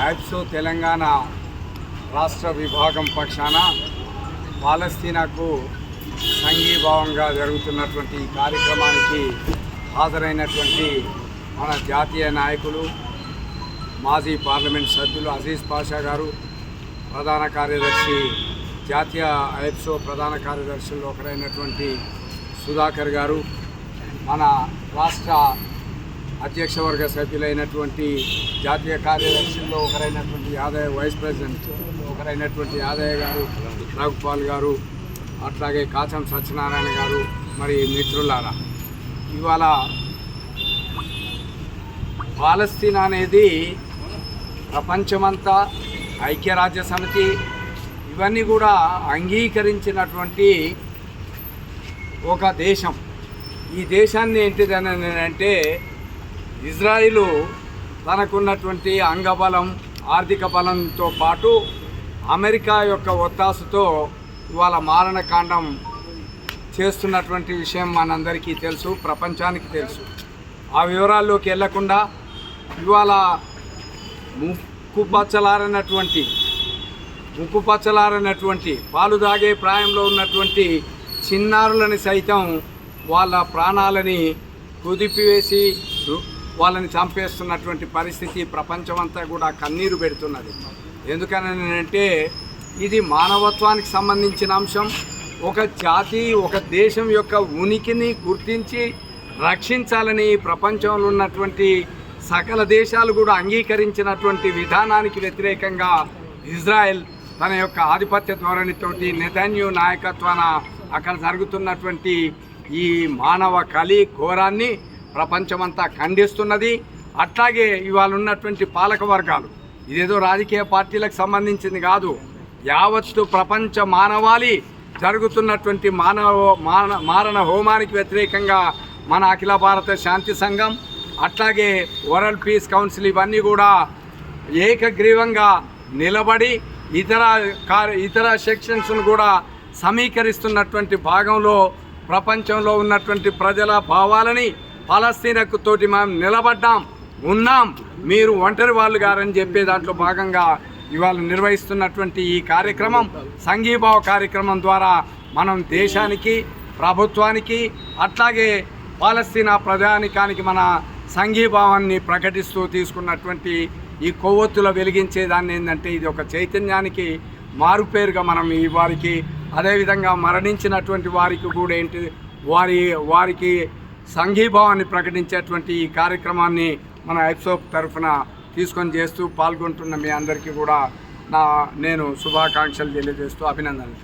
Apso Telangana రాష్ట్ర విభాగం పక్షాన పాలస్తీనాకు సంఘీభావంగా జరుగుతున్నటువంటి ఈ కార్యక్రమానికి హాజరైనటువంటి మన జాతీయ నాయకులు మాజీ పార్లమెంట్ సభ్యులు అజీజ్ పాషా గారు ప్రధాన కార్యదర్శి జాతీయ ఐప్సో ప్రధాన కార్యదర్శుల్లో ఒకరైనటువంటి సుధాకర్ గారు మన రాష్ట్ర అధ్యక్ష వర్గ సభ్యులైనటువంటి జాతీయ కార్యదర్శుల్లో ఒకరైనటువంటి యాదయ్య వైస్ ప్రెసిడెంట్ ఒకరైనటువంటి యాదయ్య గారు రాఘుపాల్ గారు అట్లాగే కాచం సత్యనారాయణ గారు మరి మిత్రులారా. ఇవాళ పాలస్తీనా అనేది ప్రపంచమంతా ఐక్యరాజ్య సమితి ఇవన్నీ కూడా అంగీకరించినటువంటి ఒక దేశం. ఈ దేశాన్ని ఏంటిదని అంటే ఇజ్రాయిలు తనకున్నటువంటి అంగబలం ఆర్థిక బలంతో పాటు అమెరికా యొక్క ఒత్తాసుతో ఇవాళ మారణకాండం చేస్తున్నటువంటి విషయం మనందరికీ తెలుసు ప్రపంచానికి తెలుసు. ఆ వివరాల్లోకి వెళ్ళకుండా ఇవాళ ముక్కుపచ్చలారనటువంటి ముక్కుపచ్చలారనటువంటి పాలు తాగే ప్రాయంలో ఉన్నటువంటి చిన్నారులని సైతం వాళ్ళ ప్రాణాలని కుదిపివేసి వాళ్ళని చంపేస్తున్నటువంటి పరిస్థితి ప్రపంచమంతా కూడా కన్నీరు పెడుతున్నది. ఎందుకనంటే ఇది మానవత్వానికి సంబంధించిన అంశం. ఒక జాతి ఒక దేశం యొక్క ఉనికిని గుర్తించి రక్షించాలని ప్రపంచంలో ఉన్నటువంటి సకల దేశాలు కూడా అంగీకరించినటువంటి విధానానికి వ్యతిరేకంగా ఇజ్రాయెల్ తన యొక్క ఆధిపత్య ధోరణితోటి నెతన్యూ నాయకత్వాన అక్కడ జరుగుతున్నటువంటి ఈ మానవ కలి ఘోరాన్ని ప్రపంచమంతా ఖండిస్తున్నది. అట్లాగే ఇవాళ ఉన్నటువంటి పాలక వర్గాలు ఇదేదో రాజకీయ పార్టీలకు సంబంధించింది కాదు. యావత్తు ప్రపంచ మానవాళి జరుగుతున్నటువంటి మానవ మాన మారణ హోమానికి వ్యతిరేకంగా మన అఖిల భారత శాంతి సంఘం అట్లాగే వరల్డ్ పీస్ కౌన్సిల్ ఇవన్నీ కూడా ఏకగ్రీవంగా నిలబడి ఇతర కార్ ఇతర సెక్షన్స్ను కూడా సమీకరిస్తున్నటువంటి భాగంలో ప్రపంచంలో ఉన్నటువంటి ప్రజల భావాలని పాలస్తీనకు తోటి మనం నిలబడ్డాం ఉన్నాం. మీరు ఒంటరి వాళ్ళు గారని చెప్పే దాంట్లో భాగంగా ఇవాళ నిర్వహిస్తున్నటువంటి ఈ కార్యక్రమం సంఘీభావ కార్యక్రమం ద్వారా మనం దేశానికి ప్రభుత్వానికి అట్లాగే పాలస్తీనా ప్రజానికానికి మన సంఘీభావాన్ని ప్రకటిస్తూ తీసుకున్నటువంటి ఈ కొవ్వొత్తుల వెలిగించే దాన్ని ఏంటంటే ఇది ఒక చైతన్యానికి మారుపేరుగా మనం ఈ వారికి అదేవిధంగా మరణించినటువంటి వారికి కూడా ఏంటి వారి వారికి సంఘీభావాన్ని ప్రకటించేటువంటి ఈ కార్యక్రమాన్ని మన ఐప్సోప్ తరఫున తీసుకొని చేస్తూ పాల్గొంటున్న మీ అందరికీ కూడా నా నేను శుభాకాంక్షలు తెలియజేస్తూ అభినందనలు